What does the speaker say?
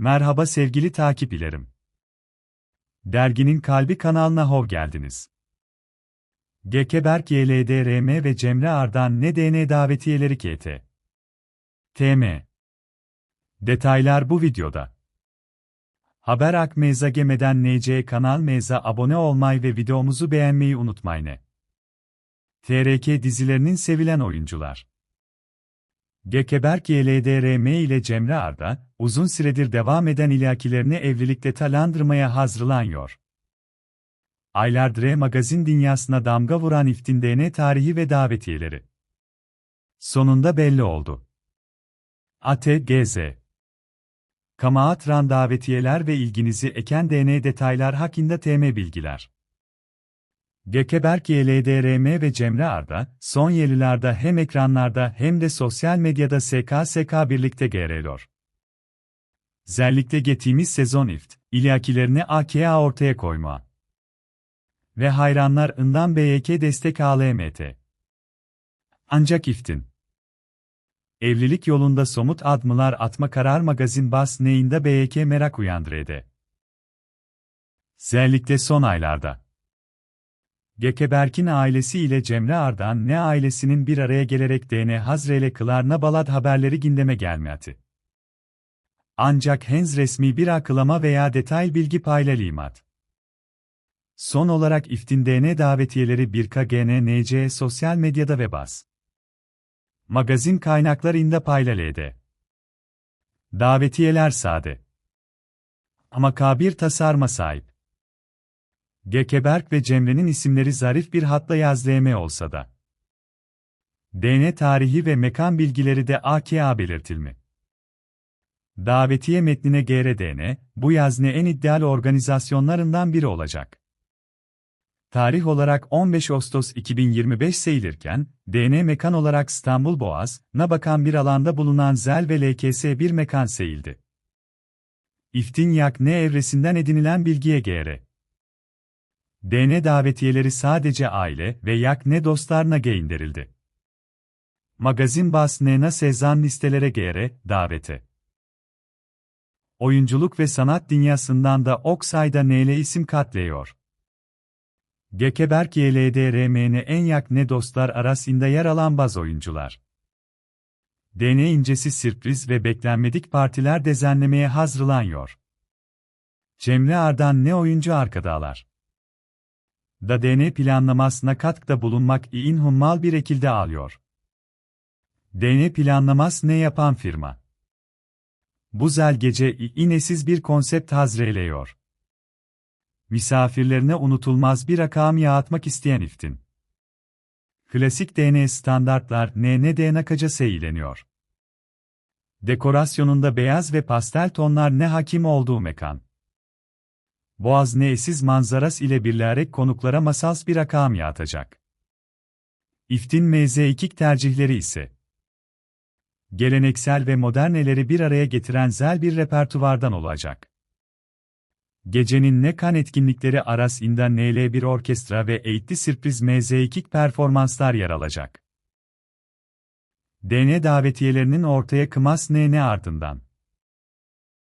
Merhaba sevgili takipçilerim. Derginin Kalbi kanalına hoş geldiniz. Gekeberk YLDRM ve Cemre Ardan ne DN davetiyeleri KT. TM. Detaylar bu videoda. Haber Akmeza gemeden NC kanal meza abone olmayı ve videomuzu beğenmeyi unutmayın. TRK dizilerinin sevilen oyuncular. Gekeberk YLDRM ile Cemre Arda, uzun süredir devam eden ilakilerini evlilikte talandırmaya hazırlanıyor. Aylardır magazin dünyasına damga vuran iftin DN tarihi ve davetiyeleri. Sonunda belli oldu. ATGZ Kamaatran davetiyeler ve ilginizi eken DN detaylar hakkında TM bilgiler. Gökeberk YLDRM ve Cemre Arda, son yıllarda hem ekranlarda hem de sosyal medyada SKSK birlikte geliyor. Özellikle geçtiğimiz sezon ift, ilyakilerini AKA ortaya koyma. Ve hayranlar ından BYK destek ALMT. Ancak iftin. Evlilik yolunda somut adımlar atma karar magazin bas neyinde BYK merak uyandırdı. Özellikle son aylarda. Gekeberk'in ailesi ile Cemre Ardan ne ailesinin bir araya gelerek DN Hazrele Kılarna Balad haberleri gündeme gelmedi. Ancak henüz resmi bir akılama veya detay bilgi paylaşılmadı. Son olarak iftin DN davetiyeleri bir KGN NC sosyal medyada ve bas. Magazin kaynaklarında paylaşıldı. Davetiyeler sade. Ama kabir tasarma sahip. Gekeberk ve Cemre'nin isimleri zarif bir hatla yazdığı olsa da. DN tarihi ve mekan bilgileri de AKA belirtilmi. Davetiye metnine GRDN, bu yazne en iddialı organizasyonlarından biri olacak. Tarih olarak 15 Ağustos 2025 sayılırken, DN mekan olarak İstanbul Boğaz, na bakan bir alanda bulunan ZEL ve LKS bir mekan seyildi. İftin yak ne evresinden edinilen bilgiye GR. DN davetiyeleri sadece aile ve yak ne dostlarına gönderildi. Magazin bas nena sezan listelere gere davete. Oyunculuk ve sanat dünyasından da Oksay'da neyle isim katleyor. Gekeberk YLDRMN en yak ne dostlar arasında yer alan baz oyuncular. DN incesi sürpriz ve beklenmedik partiler dezenlemeye hazırlanıyor. Cemre Ardan ne oyuncu arkadalar da DN planlamasına katkıda bulunmak in hummal bir ekilde alıyor. DN planlamas ne yapan firma? Bu zel gece inesiz bir konsept hazreleyor. Misafirlerine unutulmaz bir rakam yağatmak isteyen iftin. Klasik DN standartlar ne ne DNK'ca seyleniyor. Dekorasyonunda beyaz ve pastel tonlar ne hakim olduğu mekan. Boğaz neesiz manzaras ile birlerek konuklara masals bir rakam yağatacak. İftin MZ2 tercihleri ise geleneksel ve moderneleri bir araya getiren zel bir repertuvardan olacak. Gecenin ne kan etkinlikleri arasında NL1 orkestra ve eğitti sürpriz MZ2 performanslar yer alacak. DN davetiyelerinin ortaya kımas NN ardından